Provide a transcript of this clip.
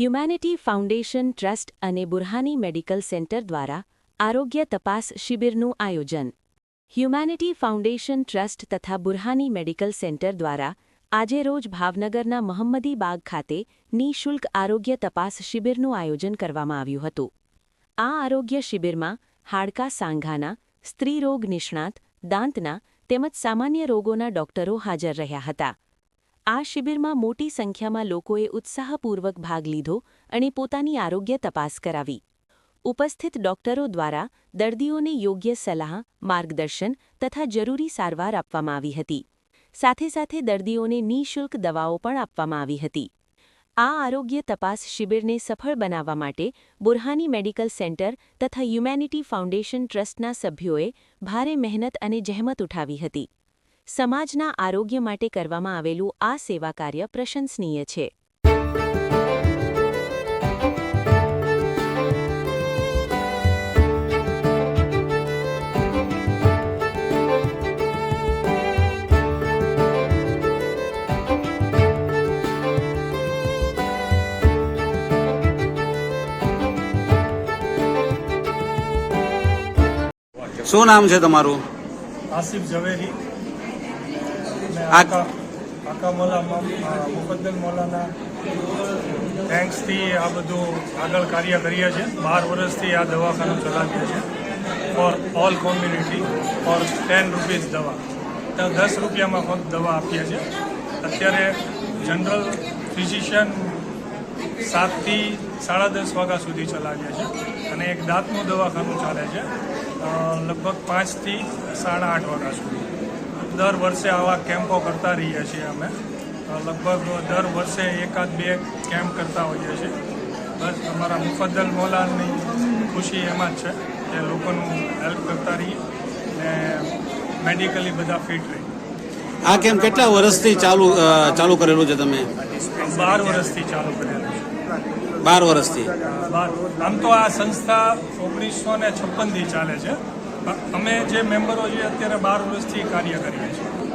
Humanity foundation trust અને Burhani medical centre દ્વારા આરોગ્ય તપાસ શિબિરનું આયોજન. હ્યુમેનિટી ફાઉન્ડેશન ટ્રસ્ટ તથા બુરહાની મેડિકલ સેન્ટર દ્વારા આજે રોજ ભાવનગરના મહમ્મદી બાગ ખાતે નિઃશુલ્ક આરોગ્ય તપાસ શિબિરનું આયોજન કરવામાં આવ્યું હતું. આ આરોગ્ય શિબિરમાં હાડકા સાંઘાના સ્ત્રીરોગ નિષ્ણાત, દાંતના તેમજ સામાન્ય રોગોના ડોક્ટરો હાજર રહ્યા હતા. આ શિબિરમાં મોટી સંખ્યામાં લોકોએ ઉત્સાહપૂર્વક ભાગ લીધો અને પોતાની આરોગ્ય તપાસ કરાવી. ઉપસ્થિત ડોક્ટરો દ્વારા દર્દીઓને યોગ્ય સલાહ, માર્ગદર્શન તથા જરૂરી સારવાર આપવામાં આવી હતી. સાથે સાથે દર્દીઓને નિઃશુલ્ક દવાઓ પણ આપવામાં આવી હતી. આ આરોગ્ય તપાસ શિબિરને સફળ બનાવવા માટે બુરહાની મેડિકલ સેન્ટર તથા હ્યુમેનિટી ફાઉન્ડેશન ટ્રસ્ટના સભ્યોએ ભારે મહેનત અને જહેમત ઉઠાવી હતી. સમાજના આરોગ્ય માટે કરવામાં આવેલું આ સેવા કાર્ય પ્રશંસનીય છે. શું નામ છે તમારું? આસિફ ઝવેરી. અને આ- આકા આકા મોલા મુફદ્દલ મોલાના થેન્ક્સથી આ બધું આગળ કાર્ય કરીએ છીએ. બાર વર્ષથી આ દવાખાનું ચલાવીએ છીએ. For all community for ten rupees દવા. તો દસ રૂપિયામાં ફક્ત દવા આપીએ છીએ. અત્યારે જનરલ ફિઝિશિયન સાતથી સાડા દસ વાગ્યા સુધી ચલાવીએ છીએ અને એક દાંતનું દવાખાનું ચાલે છે લગભગ પાંચથી સાડા આઠ વાગ્યા સુધી. દર વર્ષે આવા કેમ્પો કરતા રહીએ છીએ અમે. લગભગ દર વર્ષે એકાદ બે કેમ્પ કરતા હોઈએ છીએ. બસ અમારા મુફદ્દલ મોલાની ખુશી એમાં જ છે કે લોકોનું હેલ્પ કરતા રહીએ ને મેડિકલી બધા ફિટ રહીએ. આ કેમ્પ કેટલા વર્ષથી ચાલુ ચાલુ કરેલું છે તમે? બાર વર્ષથી ચાલુ કરેલું છે. બાર વર્ષથી? આમ તો આ સંસ્થા ઓગણીસો ને છપ્પનથી ચાલે છે. અમે જે મેમ્બરો છીએ અત્યારે બાર વર્ષથી કાર્ય કરીએ છીએ.